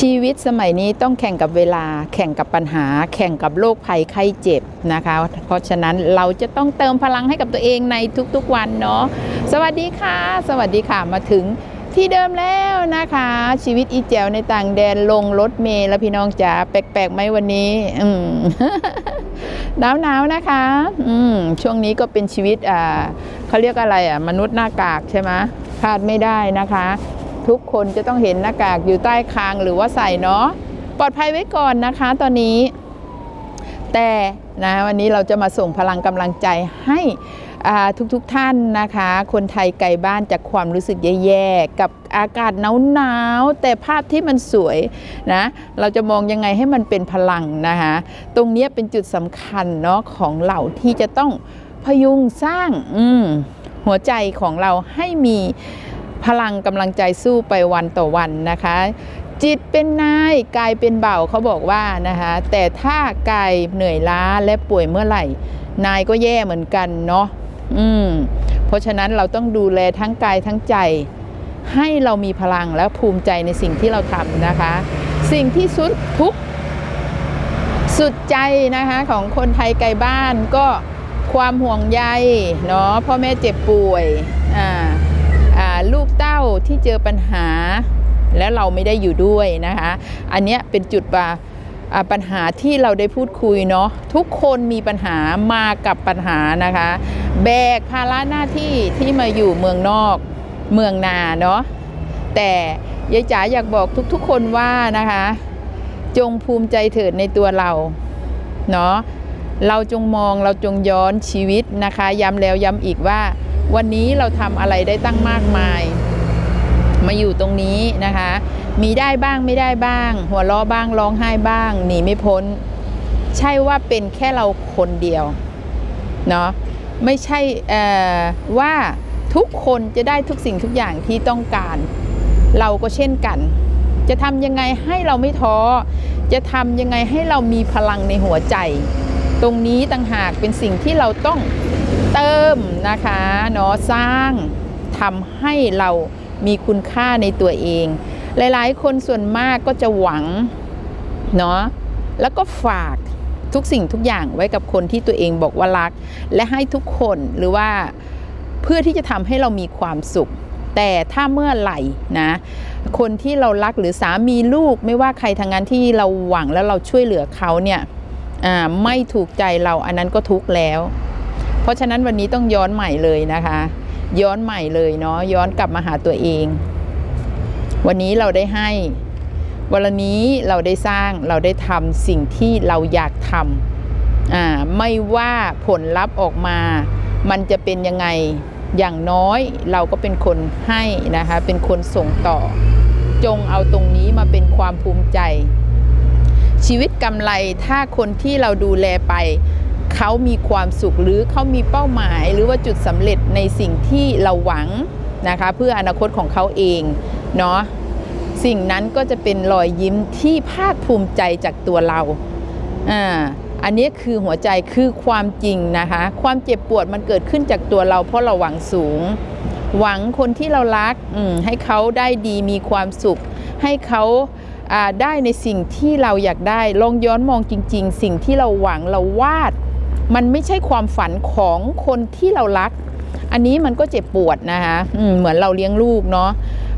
ชีวิตสมัยนี้ต้องแข่งกับเวลา แข่งกับปัญหา แข่งกับโรคภัยไข้เจ็บนะคะ เพราะฉะนั้นเราจะต้องเติมพลังให้กับตัวเองในทุกๆวันเนาะสวัสดีค่ะ สวัสดีค่ะมาถึงที่เดิมแล้วนะคะ ชีวิตอีแจวในต่างแดนลงรถเมล์แล้วพี่น้องจ๋าแปลกๆไหมวันนี้ อืมหนาวหนาวๆนะคะ อืมช่วงนี้ก็เป็นชีวิตอ่าเขาเรียกอะไรอะ มนุษย์หน้ากากใช่ไหมพลาดไม่ได้นะคะ ทุกคนจะต้องเห็นหน้ากากอยู่ใต้คางหรือว่าใส่เนาะปลอดภัยไว้ก่อนนะคะตอนนี้ แต่นะวันนี้เราจะมาส่งพลังกำลังใจให้ทุกๆทท่านนะคะ คนไทยไกลบ้านจากความรู้สึกแย่ๆ กับอากาศหนาวๆ แต่ภาพที่มันสวยนะ เราจะมองยังไงให้มันเป็นพลังนะคะ ตรงนี้เป็นจุดสำคัญเนาะของเราที่จะต้องพยุงสร้างหัวใจของเราให้มี พลังกำลังใจสู้ไปวันต่อวันนะคะ จิตเป็นนายกายเป็นเบาเขาบอกว่านะคะแต่ถ้ากายเหนื่อยล้าและป่วยเมื่อไหร่ นายก็แย่เหมือนกันเนาะอืมเพราะฉะนั้นเราต้องดูแลทั้งกายทั้งใจ ให้เรามีพลังและภูมิใจในสิ่งที่เราทำนะคะ สิ่งที่สุดทุกสุดใจนะคะของคนไทยไกลบ้านก็ความห่วงใยเนาะพ่อแม่เจ็บป่วย ลูกเต้าที่เจอปัญหา แล้วเราไม่ได้อยู่ด้วยนะคะ อันเนี้ยเป็นจุดว่าปัญหาที่เราได้พูดคุยเนาะทุกคนมีปัญหามากับปัญหานะคะ แบกภาระหน้าที่ที่มาอยู่เมืองนอกเมืองนาเนาะแต่ยายจ๋าอยากบอกทุกๆ คนว่านะคะ จงภูมิใจเถิดในตัวเราเนาะเราจงมองเราจงย้อนชีวิตนะคะ ย้ำแล้วย้ำอีกว่า วันนี้เราทำอะไรได้ตั้งมากมาย มาอยู่ตรงนี้นะคะ มีได้บ้างไม่ได้บ้าง หัวเราะบ้างร้องไห้บ้างหนีไม่พ้น ใช่ว่าเป็นแค่เราคนเดียวเนาะไม่ใช่ว่าทุกคนจะได้ทุกสิ่งทุกอย่างที่ต้องการ เราก็เช่นกัน จะทำยังไงให้เราไม่ท้อ จะทำยังไงให้เรามีพลังในหัวใจ ตรงนี้ต่างหากเป็นสิ่งที่เราต้อง เติมนะคะเนาะสร้างทำให้เรามีคุณค่าในตัวเอง หลายๆ คนส่วนมากก็จะหวังเนาะแล้วก็ฝากทุกสิ่งทุกอย่างไว้กับคนที่ตัวเองบอกว่ารัก และให้ทุกคนหรือว่าเพื่อที่จะทำให้เรามีความสุข แต่ถ้าเมื่อไหร่นะ คนที่เรารักหรือสามีลูกไม่ว่าใครทางงานที่เราหวังแล้วเราช่วยเหลือเขาเนี่ยไม่ถูกใจเราอันนั้นก็ทุกข์แล้ว เพราะฉะนั้นวันนี้ต้องย้อนใหม่เลยนะคะ ย้อนใหม่เลยเนาะย้อนกลับมาหาตัวเอง วันนี้เราได้ให้ วันนี้เราได้สร้างเราได้ทำสิ่งที่เราอยากทำอ่าไม่ว่าผลลัพธ์ออกมา มันจะเป็นยังไงอย่างน้อยเราก็เป็นคนให้นะคะ เป็นคนส่งต่อ จงเอาตรงนี้มาเป็นความภูมิใจ ชีวิตกำไรถ้าคนที่เราดูแลไป เขามีความสุขหรือเขามีเป้าหมาย หรือว่าจุดสำเร็จในสิ่งที่เราหวังนะคะเพื่ออนาคตของเขาเองเนาะสิ่งนั้นก็จะเป็นรอยยิ้มที่ภาคภูมิใจจากตัวเราอ่าอันนี้คือหัวใจคือความจริงนะคะ ความเจ็บปวดมันเกิดขึ้นจากตัวเรา เพราะเราหวังสูง หวังคนที่เรารักให้เขาได้ดีมีความสุข ให้เขาาได้ในสิ่งที่เราอยากได้ ลองย้อนมองจริง ๆ สิ่งที่เราหวังเราวาด มันไม่ใช่ความฝันของคนที่เรารัก อันนี้มันก็เจ็บปวดนะคะเหมือนเราเลี้ยงลูกเนาะ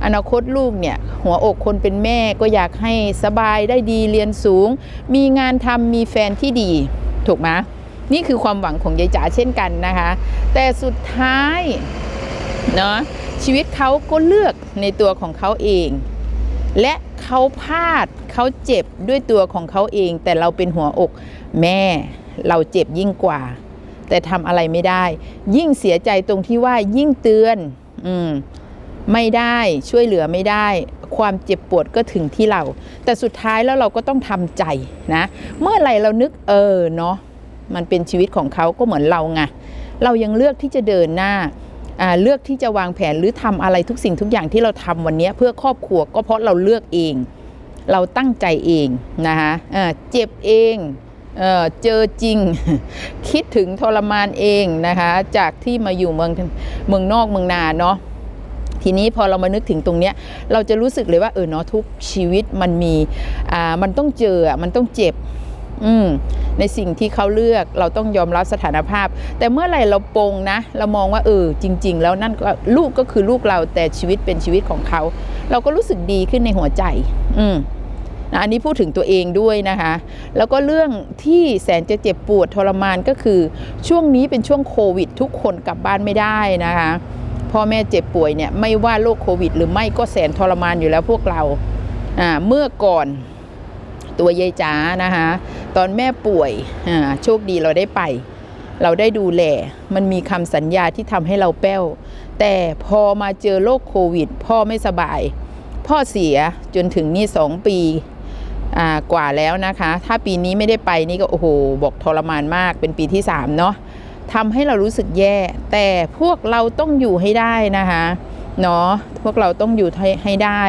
อนาคตลูกเนี่ย หัวอกคนเป็นแม่ก็อยากให้สบายได้ดีเรียนสูง มีงานทำมีแฟนที่ดี ถูกไหมนี่คือความหวังของยายจ๋าเช่นกันนะคะ แต่สุดท้ายเนาะชีวิตเขาก็เลือกในตัวของเขาเอง และเขาพลาดเขาเจ็บด้วยตัวของเขาเอง แต่เราเป็นหัวอกแม่ เราเจ็บยิ่งกว่า แต่ทำอะไรไม่ได้ ยิ่งเสียใจตรงที่ว่ายิ่งเตือนอืมไม่ได้ช่วยเหลือไม่ได้ ความเจ็บปวดก็ถึงที่เรา แต่สุดท้ายแล้วเราก็ต้องทำใจนะ เมื่อไหร่เรานึกเออเนาะมันเป็นชีวิตของเขาก็เหมือนเราไงเรายังเลือกที่จะเดินหน้าเลือกที่จะวางแผนหรือทำอะไรทุกสิ่งทุกอย่างที่เราทำวันนี้เพื่อครอบครัวก็เพราะเราเลือกเอง เราตั้งใจเองนะคะเอ่อเจ็บเอง เเจอจริง คิดถึงทรมานเองนะคะ จากที่มาอยู่เมืองเมืองนอกเมืองนาเนาะทีนี้พอเรามานึกถึงตรงเนี้ยเราจะรู้สึกเลยว่าเออเนาะทุกชีวิตมันมีอ่ามันต้องเจอมันต้องเจ็บอืมในสิ่งที่เขาเลือกเราต้องยอมรับสถานภาพ แต่เมื่อไหร่เราปรงนะ เรามองว่าเออจริง ๆ แล้วนั่นก็ลูกก็คือลูกเราแต่ชีวิตเป็นชีวิตของเขา เราก็รู้สึกดีขึ้นในหัวใจ อืม นะอันนี้พูดถึงตัวเองด้วยนะคะ แล้วก็เรื่องที่แสนจะเจ็บปวดทรมานก็คือ ช่วงนี้เป็นช่วงโควิด ทุกคนกลับบ้านไม่ได้นะคะพ่อแม่เจ็บป่วยเนี่ยไม่ว่าโรคโควิด หรือไม่ก็แสนทรมานอยู่แล้วพวกเราอ่าเมื่อก่อนตัวยายจ๋านะคะตอนแม่ป่วยอ่าโชคดีเราได้ไป เราได้ดูแลมันมีคำสัญญาที่ทำให้เราแป้ว แต่พอมาเจอโรคโควิด พ่อไม่สบาย พ่อเสียจนถึงนี่สองปี กว่าแล้วนะคะ ถ้าปีนี้ไม่ได้ไปนี่ก็โอ้โหบอกทรมานมากเป็นปีที่สามเนาะทำให้เรารู้สึกแย่ แต่พวกเราต้องอยู่ให้ได้นะคะเนาะพวกเราต้องอยู่ให้ได้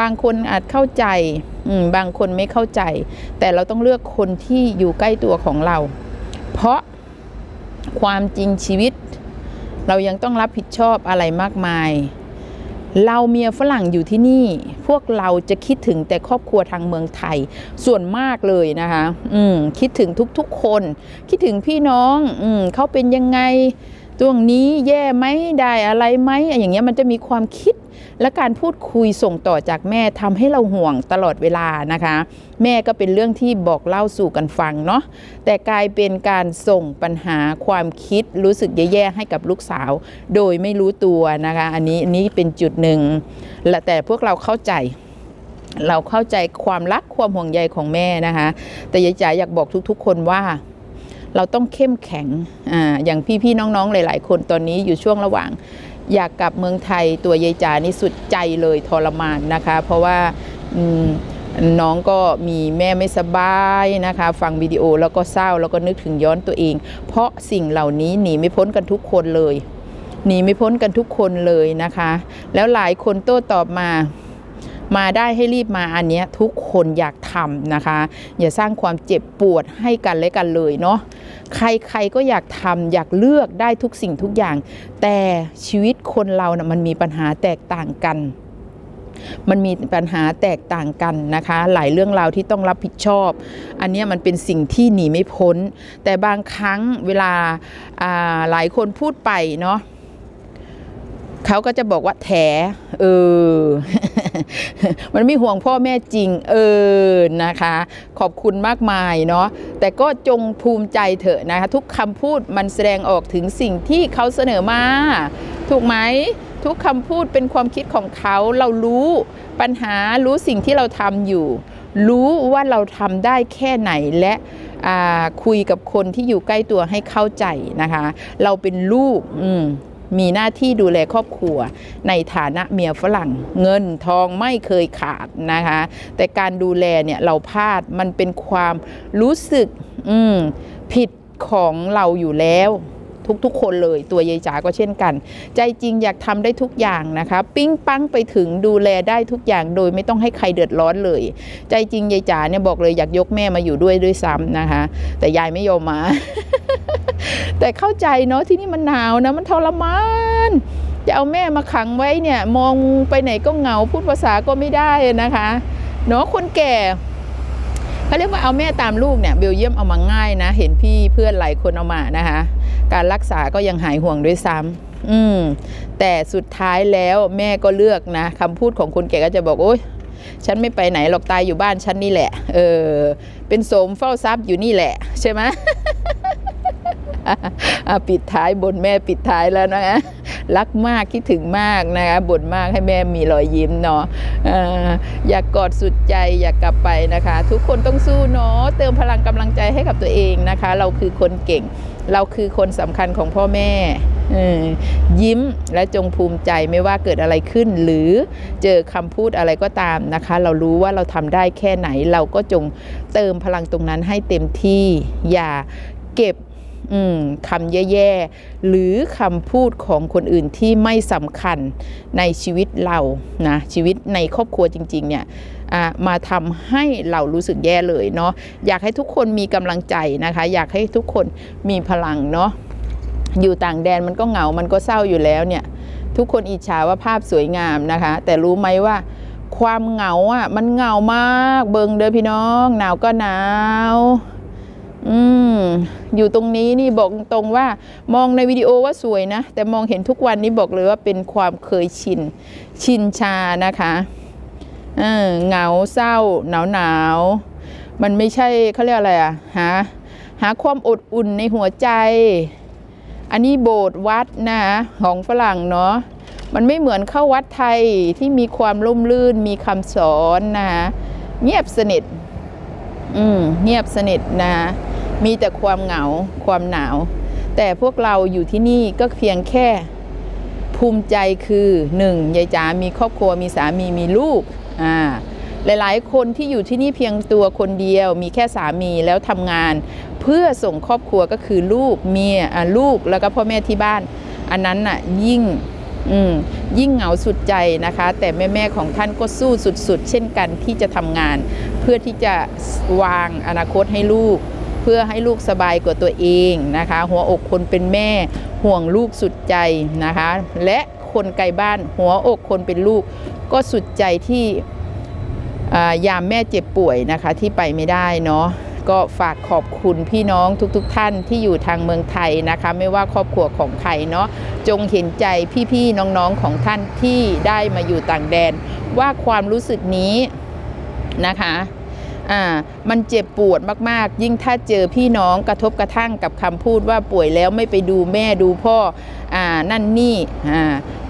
บางคนอาจเข้าใจบางคนไม่เข้าใจ แต่เราต้องเลือกคนที่อยู่ใกล้ตัวของเรา เพราะความจริงชีวิต เรายังต้องรับผิดชอบอะไรมากมาย เราเมียฝรั่งอยู่ที่นี่ พวกเราจะคิดถึงแต่ครอบครัวทางเมืองไทย ส่วนมากเลยนะคะ อืมคิดถึงทุกๆคน คิดถึงพี่น้อง อืมเขาเป็นยังไง ช่วงนี้แย่ไหมได้อะไรไหมอย่างเงี้ยมันจะมีความคิดและการพูดคุยส่งต่อจากแม่ทำให้เราห่วงตลอดเวลานะคะ แม่ก็เป็นเรื่องที่บอกเล่าสู่กันฟังเนาะแต่กลายเป็นการส่งปัญหาความคิดรู้สึกแย่ๆให้กับลูกสาว โดยไม่รู้ตัวนะคะ อันนี้อันนี้เป็นจุดหนึ่งและแต่พวกเราเข้าใจเราเข้าใจความรักความห่วงใยของแม่นะคะ แต่ยายจ๋าอยากบอกทุกๆ คนว่า เราต้องเข้มแข็งอ่าอย่างพี่ๆน้องๆหลาย ๆ คนตอนนี้อยู่ช่วงระหว่าง อยากกลับเมืองไทยตัวยายจานี่สุดใจเลยทรมานนะคะ เพราะว่าน้องก็มีแม่ไม่สบายนะคะ ฟังวิดีโอแล้วก็เศร้าแล้วก็นึกถึงย้อนตัวเอง เพราะสิ่งเหล่านี้หนีไม่พ้นกันทุกคนเลยหนีไม่พ้นกันทุกคนเลยนะคะ แล้วหลายคนโต้ตอบมา มาได้ให้รีบมาอันเนี้ยทุกคนอยากทำนะคะ อย่าสร้างความเจ็บปวดให้กันและกันเลยเนาะใครๆก็อยากทำอยากเลือกได้ทุกสิ่งทุกอย่าง แต่ชีวิตคนเรานะ่ะมันมีปัญหาแตกต่างกันมันมีปัญหาแตกต่างกันนะคะ หลายเรื่องราวที่ต้องรับผิดชอบ อันนี้มันเป็นสิ่งที่หนีไม่พ้น แต่บางครั้งเวลาอ่าหลายคนพูดไปเนาะเขาก็จะบอกว่าแถเออ มันไม่ห่วงพ่อแม่จริง เออนะคะ ขอบคุณมากมายเนาะแต่ก็จงภูมิใจเถอะนะคะ ทุกคำพูดมันแสดงออกถึงสิ่งที่เขาเสนอมา ถูกไหมทุกคำพูดเป็นความคิดของเขาเรารู้ปัญหารู้สิ่งที่เราทำอยู่ รู้ว่าเราทำได้แค่ไหนและคุยกับคนที่อยู่ใกล้ตัวให้เข้าใจนะคะ เราเป็นลูกอืม มีหน้าที่ดูแลครอบครัว ในฐานะเมียฝรั่ง เงินทองไม่เคยขาดนะคะ แต่การดูแลเนี่ยเราพลาดมันเป็นความรู้สึกผิดของเราอยู่แล้ว ทุกๆ คนเลยตัวยายจ๋าก็เช่นกัน ใจจริงอยากทำได้ทุกอย่างนะคะ ปิ้งปังไปถึงดูแลได้ทุกอย่างโดยไม่ต้องให้ใครเดือดร้อนเลย ใจจริงยายจ๋าเนี่ยบอกเลยอยากยกแม่มาอยู่ด้วยด้วยซ้ำนะคะ แต่ยายไม่ยอมมา แต่เข้าใจเนาะที่นี่มันหนาวนะมันทรมานจะเอาแม่มาขังไว้เนี่ยมองไปไหนก็เหงาพูดภาษาก็ไม่ได้นะคะเนาะคนแก่ เขาเรียกว่าเอาแม่ตามลูกเนี่ยเบลเยียมเอามาง่ายนะ เห็นพี่เพื่อนหลายคนเอามานะคะ การรักษาก็ยังหายห่วงด้วยซ้ำอืมแต่สุดท้ายแล้วแม่ก็เลือกนะคำพูดของคนแก่ก็จะบอกโอ๊ยฉันไม่ไปไหนหรอกตายอยู่บ้านฉันนี่แหละ เออ เป็นโสมเฝ้าทรัพย์อยู่นี่แหละ ใช่ไหมปิดท้ายบนแม่ปิดท้ายแล้วนะ รักมากคิดถึงมากนะคะบ่นมากให้แม่มีรอยยิ้มเนาะออยากกอดสุดใจอยากกลับไปนะคะ ทุกคนต้องสู้เนาะเติมพลังกำลังใจให้กับตัวเองนะคะ เราคือคนเก่ง เราคือคนสำคัญของพ่อแม่อยิ้มและจงภูมิใจไม่ว่าเกิดอะไรขึ้น หรือเจอคำพูดอะไรก็ตามนะคะ เรารู้ว่าเราทำได้แค่ไหน เราก็จงเติมพลังตรงนั้นให้เต็มที่ อย่าเก็บ คำแย่ๆ หรือคำพูดของคนอื่นที่ไม่สำคัญในชีวิตเรานะชีวิตในครอบครัวจริง ๆ เนี่ยมาทำให้เรารู้สึกแย่เลยเนาะอยากให้ทุกคนมีกำลังใจนะคะ อยากให้ทุกคนมีพลังเนาะอยู่ต่างแดนมันก็เหงา มันก็เศร้าอยู่แล้วเนี่ย ทุกคนอิจฉาว่าภาพสวยงามนะคะ แต่รู้ไหมว่าความเหงาอะมันเหงามากเบิงเด้อพี่น้อง หนาวก็หนาว อืมอยู่ตรงนี้นี่บอกตรงว่ามองในวิดีโอว่าสวยนะ แต่มองเห็นทุกวันนี้บอกเลยว่าเป็นความเคยชิน ชินชานะคะเออเหงาเศร้า หนาวหนาวมันไม่ใช่เขาเรียกอะไรอะหาหาความอดอุ่นในหัวใจ อันนี้โบสถ์วัดนะของฝรั่งเนาะมันไม่เหมือนเข้าวัดไทยที่มีความร่มรื่นมีคำสอนนะคะเงียบสนิทอืมเงียบสนิทนะ มีแต่ความเหงาความหนาว แต่พวกเราอยู่ที่นี่ก็เพียงแค่ภูมิใจคือหนึ่งยายจ๋ามีครอบครัวมีสามีมีลูกอ่าหลายๆ คนที่อยู่ที่นี่เพียงตัวคนเดียว มีแค่สามีแล้วทำงาน เพื่อส่งครอบครัวก็คือลูกเมียลูกแล้วก็พ่อแม่ที่บ้าน อันนั้นน่ะยิ่งยิ่งเหงาสุดใจนะคะ แต่แม่ๆของท่านก็สู้สุดๆ เช่นกันที่จะทำงาน เพื่อที่จะวางอนาคตให้ลูก เพื่อให้ลูกสบายกว่าตัวเองนะคะ หัวอกคนเป็นแม่ห่วงลูกสุดใจนะคะ และคนไกลบ้านหัวอกคนเป็นลูกก็สุดใจที่ยามแม่เจ็บป่วยนะคะที่ไปไม่ได้เนาะก็ฝากขอบคุณพี่น้องทุกๆทท่านที่อยู่ทางเมืองไทยนะคะ ไม่ว่าครอบครัวของใครเนาะจงเห็นใจพี่ๆน้องๆของท่านที่ได้มาอยู่ต่างแดน ว่าความรู้สึกนี้นะคะ อ่ามันเจ็บปวดมากๆ ยิ่งถ้าเจอพี่น้องกระทบกระทั่งกับคำพูดว่าป่วยแล้วไม่ไปดูแม่ดูพ่ออ่านั่นนี่อ่า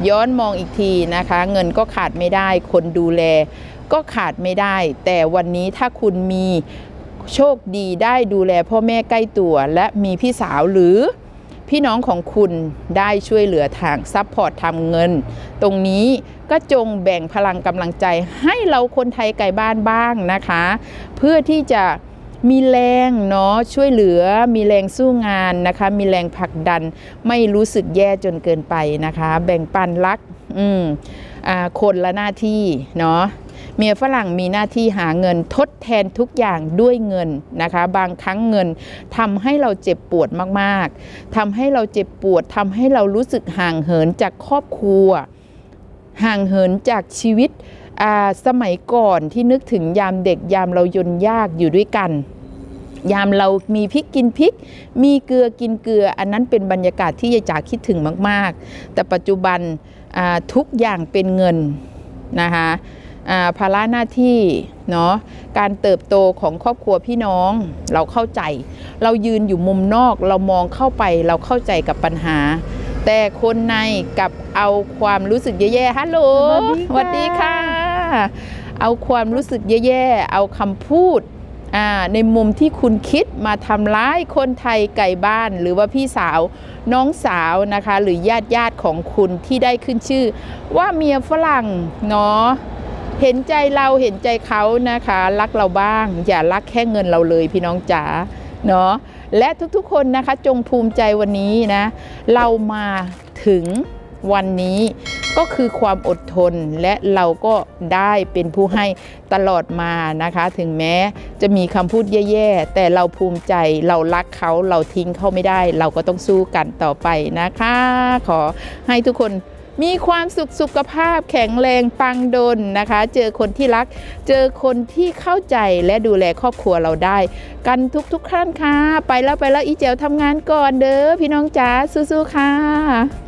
ย้อนมองอีกทีนะคะ เงินก็ขาดไม่ได้ คนดูแล ก็ขาดไม่ได้ แต่วันนี้ถ้าคุณมีโชคดีได้ดูแลพ่อแม่ใกล้ตัว และมีพี่สาวหรือ พี่น้องของคุณได้ช่วยเหลือทางซัพพอร์ตทำเงิน ตรงนี้ก็จงแบ่งพลังกำลังใจให้เราคนไทยไกลบ้านบ้างนะคะ เพื่อที่จะมีแรงเนาะช่วยเหลือมีแรงสู้งานนะคะ มีแรงผลักดันไม่รู้สึกแย่จนเกินไปนะคะ แบ่งปันรักอืมอ่าคนละหน้าที่เนาะ เมียฝรั่งมีหน้าที่หาเงินทดแทนทุกอย่างด้วยเงินนะคะ บางครั้งเงินทำให้เราเจ็บปวดมากๆทำให้เราเจ็บปวดทำให้เรารู้สึกห่างเหินจากครอบครัว ห่างเหินจากชีวิตสมัยก่อนที่นึกถึงยามเด็กยามเรายนยากอยู่ด้วยกันยามเรามีพริกกินพริก มีเกลือกินเกลือ อันนั้นเป็นบรรยากาศที่ยายจ๋าคิดถึงมาก ๆ แต่ปัจจุบันทุกอย่างเป็นเงินนะคะ ภาระหน้าที่เนาะการเติบโตของครอบครัวพี่น้องเราเข้าใจ เรายืนอยู่มุมนอกเรามองเข้าไปเราเข้าใจกับปัญหา แต่คนในกลับเอาความรู้สึกแย่ๆฮัลโหลสวัสดีค่ะ เอาความรู้สึกแย่ๆเอาคำพูดอ่าในมุมที่คุณคิดมาทำร้ายคนไทยไก่บ้าน หรือว่าพี่สาวน้องสาวนะคะ หรือญาติญาติๆของคุณที่ได้ขึ้นชื่อ ว่าเมียฝรั่งเนาะ เห็นใจเราเห็นใจเขานะคะ รักเราบ้าง อย่ารักแค่เงินเราเลยพี่น้องจ๋าเนาะและทุกๆคนนะคะจงภูมิใจวันนี้นะ เรามาถึงวันนี้ก็คือความอดทนและเราก็ได้เป็นผู้ให้ตลอดมานะคะ ถึงแม้จะมีคำพูดแย่ๆ แต่เราภูมิใจเรารักเขาเราทิ้งเขาไม่ได้ เราก็ต้องสู้กันต่อไปนะคะ ขอให้ทุกคน มีความสุขสุขภาพแข็งแรงปังดนนะคะ เจอคนที่รัก เจอคนที่เข้าใจและดูแลครอบครัวเราได้ กันทุกๆท่านค่ะ ไปแล้วไปแล้วอีเจลทำงานก่อนเด้อพี่น้องจ๋าสู้ๆค่ะ